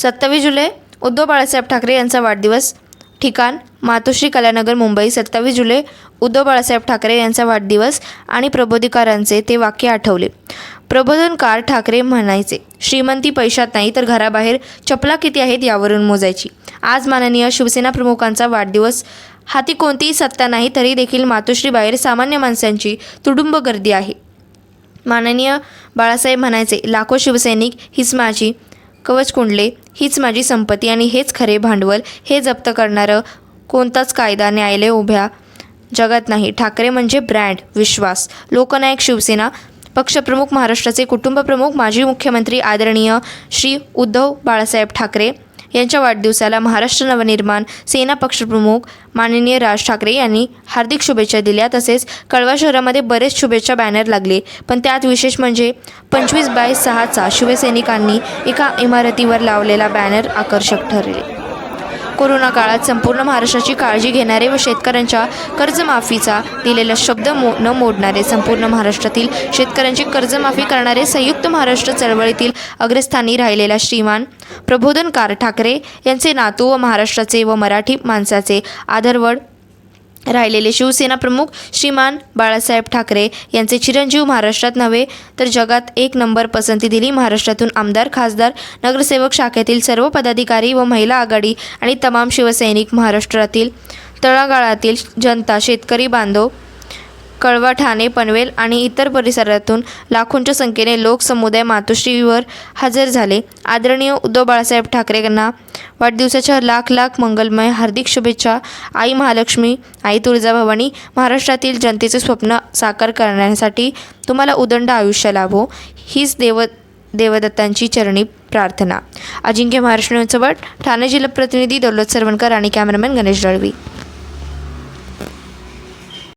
सत्तावीस जुलै उद्धव बाळासाहेब ठाकरे यांचा वाढदिवस. ठिकाण मातोश्री कलानगर मुंबई. सत्तावीस जुलै उद्धव बाळासाहेब ठाकरे यांचा वाढदिवस आणि प्रबोधिकारांचे ते वाक्य आठवले. प्रबोधनकार ठाकरे म्हणायचे श्रीमंती पैशात नाही तर घराबाहेर चपला किती आहेत यावरून मोजायची. आज माननीय शिवसेना प्रमुखांचा वाढदिवस. हाती कोणतीही सत्ता नाही तरी देखील मातोश्रीबाहेर सामान्य माणसांची तुडुंब गर्दी आहे. माननीय बाळासाहेब म्हणायचे लाखो शिवसैनिक हीच कवच कुंडले हीच माझी संपत्ती आणि हेच खरे भांडवल हे जप्त करणारं कोणताच कायदा न्यायालय उभ्या जगात नाही. ठाकरे म्हणजे ब्रँड विश्वास. लोकनायक शिवसेना पक्षप्रमुख महाराष्ट्राचे कुटुंबप्रमुख माजी मुख्यमंत्री आदरणीय श्री उद्धव बाळासाहेब ठाकरे यांच्या वाढदिवसाला महाराष्ट्र नवनिर्माण सेना पक्षप्रमुख माननीय राज ठाकरे यांनी हार्दिक शुभेच्छा दिल्या. तसेच कळवा शहरामध्ये बरेच शुभेच्छा बॅनर लागले. पण त्यात विशेष म्हणजे पंचवीस बाय सहाचा शिवसैनिकांनी एका इमारतीवर लावलेला बॅनर आकर्षक ठरले. कोरोना काळात संपूर्ण महाराष्ट्राची काळजी घेणारे व शेतकऱ्यांच्या कर्जमाफीचा दिलेला शब्द मो न मोडणारे संपूर्ण महाराष्ट्रातील शेतकऱ्यांची कर्जमाफी करणारे संयुक्त महाराष्ट्र चळवळीतील अग्रस्थानी राहिलेला श्रीमान प्रबोधनकार ठाकरे यांचे नातू व महाराष्ट्राचे व मराठी माणसाचे आदरवड राहिलेले शिवसेना प्रमुख श्रीमान बाळासाहेब ठाकरे यांचे चिरंजीव महाराष्ट्रात नव्हे तर जगात एक नंबर पसंती दिली महाराष्ट्रातून आमदार खासदार नगरसेवक शाखेतील सर्व पदाधिकारी व महिला आघाडी आणि तमाम शिवसैनिक महाराष्ट्रातील तळागाळातील जनता शेतकरी बांधव कळवा ठाणे पनवेल आणि इतर परिसरातून लाखोंच्या संख्येने लोकसमुदाय मातोश्रीवर हजर झाले. आदरणीय उद्धव बाळासाहेब ठाकरे यांना वाढदिवसाच्या लाख लाख मंगलमय हार्दिक शुभेच्छा. आई महालक्ष्मी आई तुळजाभवानी महाराष्ट्रातील जनतेचे स्वप्न साकार करण्यासाठी तुम्हाला उदंड आयुष्य लाभो. हीच देव देवदत्तांची चरणी प्रार्थना. अजिंक्य महाराष्ट्र न्यूज ठाणे जिल्हा प्रतिनिधी दौलत सरवणकर आणि कॅमेरामॅन गणेश दळवी